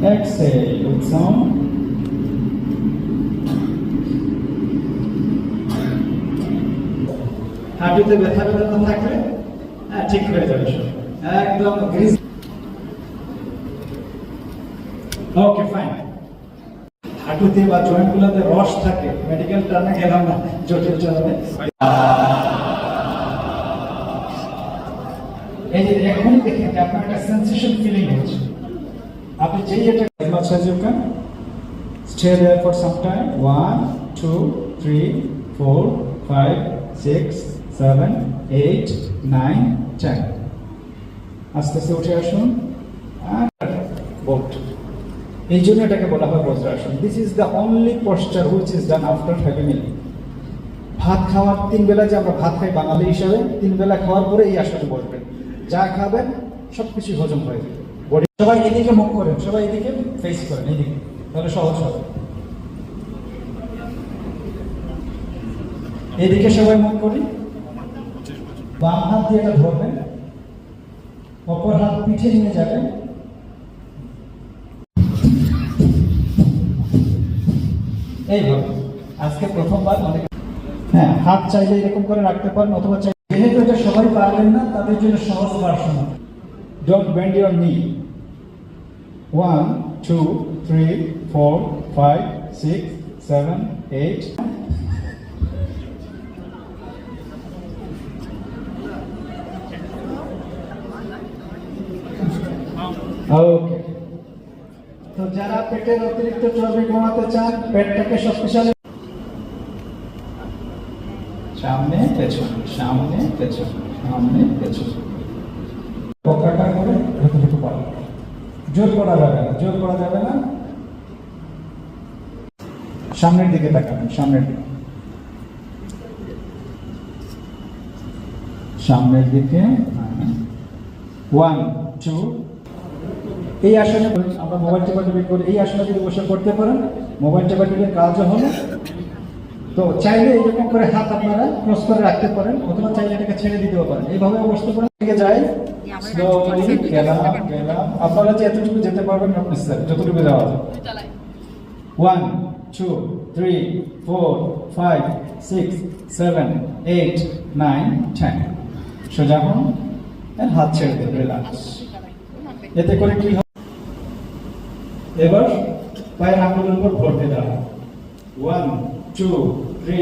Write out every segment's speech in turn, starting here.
Exhale with sound. হাঁটুতে ব্যথা ব্যথা থাকলে হ্যাঁ ঠিক হয়ে যাবে একদম গ্রিজ ওকে ফাইন হাঁটুতে বা জয়েন্ট গুলোতে রস থাকে মেডিকেল টার্মে গেলাম না, জটিল চলবে। এই যে এখনই দেখেন আপনার একটা সেন্সেশন ফিলিং হচ্ছে। আপনি যেই এটা as much as you can stay there for some time, one, two, three, four, five, six, seven, eight, nine, ten আস্তে আস্তে উঠে আসুন আর বোল্ট এই জন্য এটাকে বলা হয় Vajrasana. This is the only posture which is done after having meal ভাত খাওয়ার তিন বেলা যে আমরা ভাত খাই বাঙালি হিসাবে, তিন বেলা খাওয়ার পরে এই আসনে বসবেন। যা খাবেন সব কিছু হজম হয়ে যাবে। সবাই এদিকে মুখ করেন, সবাই এদিকে ফেস করেন, এদিকে, তাহলে সহজ হবে। এদিকে সবাই মুখ করি বাম হাত দিয়ে এটা ধরবেন, অপর হাত পিঠে নিয়ে যাবেন। এইভাবে আজকে প্রথমবার অনেক হ্যাঁ হাত চাইলে এরকম করে রাখতে পারেন, অথবা চাই যেহেতু এটা সবাই পারবেন না, তাদের জন্য সহজ version don't bend your knee one two three four five six seven eight okay তো যারা পেটের অতিরিক্ত চর্বি কমাতে চান পেটটাকে শক্তিশালী সামনে পেছন সামনে পেছন সামনে পেছন পকাটা করে যতটুকু পারো জোর করা যাবে না, জোর করা যাবে না। সামনের দিকে তাকাবেন সামনের দিকে। সামনের দিকে ওয়ান টু এই আসনে আমরা মোবাইল টেপা টেপি করি, এই আসনে যদি বসে করতে পারেন মোবাইল টেপা টেপির কাজও হলো। তো চাইলে এরকম করে হাত আপনারা ক্রস করে রাখতে পারেন, অথবা চাইলে এটাকে ছেড়ে দিতেও পারেন। এইভাবে বসতে পারেন যাই। স্লোলি গেলাম গেলাম। আপনারা যে এতটুকু যেতে পারবেন আপনি স্যার যতটুকু যাওয়া যায় one two three four five six seven eight nine ten সোজা হন হাত ছেড়ে দেবেন রিল্যাক্স এতে করে কি হবে এবার পায়ের আঙ্গুলের উপর ভর দিয়ে দাঁড়ান। One two three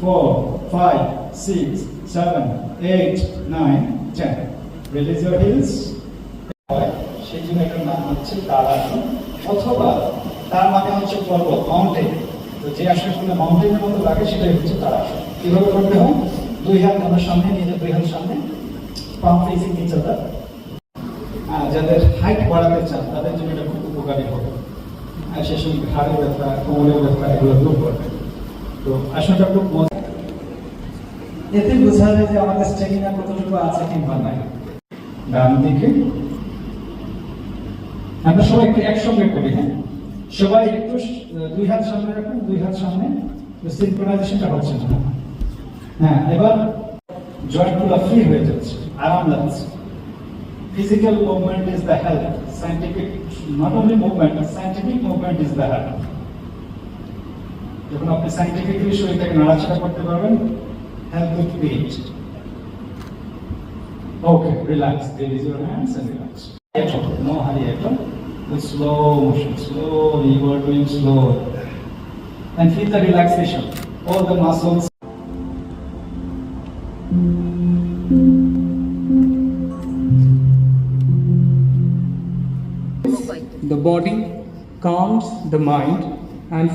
four five six seven eight nine ten release heels সেই জন্য এটার নাম হচ্ছে তারাসন অথবা তার মানে হচ্ছে পর্বত মাউন্টেন তো যে আসলে মাউন্টেনের মতো লাগে সেটাই হচ্ছে তারাসন কীভাবে করতে হয়? দুই হাত আমার সামনে নিজের দুই হাত সামনে। পাম্প ফেসিং নিচে আহ, যাদের হাইট বাড়াতে চান তাদের জন্য এটা খুব উপকারী হবে। আর সেসব ঘাড়ে ব্যথা কোমরে ব্যথা এগুলো দূর করবে। তো আসনটা খুব এতে বোঝা যায় যে আমাদের স্টেমিনা কতটুকু আছে কিংবা নাই। ডান দিকে। আমরা সবাই একটু একসঙ্গে করি হ্যাঁ? সবাই একটু দুই হাত সামনে রাখুন দুই হাত সামনে। সিনক্রোনাইজেশনটা হচ্ছে না। হ্যাঁ এবার জয়েন্টগুলো ফ্রি হয়ে যাচ্ছে আরাম লাগছে। Physical is the health. Scientific, not only movement, scientific movement is the health. যখন আপনি সাইন্টিফিক্যালি শরীরটাকে নাড়াচাড়া করতে পারবেন health with Okay, relax. Release your hands and relax. No hurry at all. With slow motion. Slowly. You are doing slow. And feel the relaxation. All the muscles. The body calms the mind and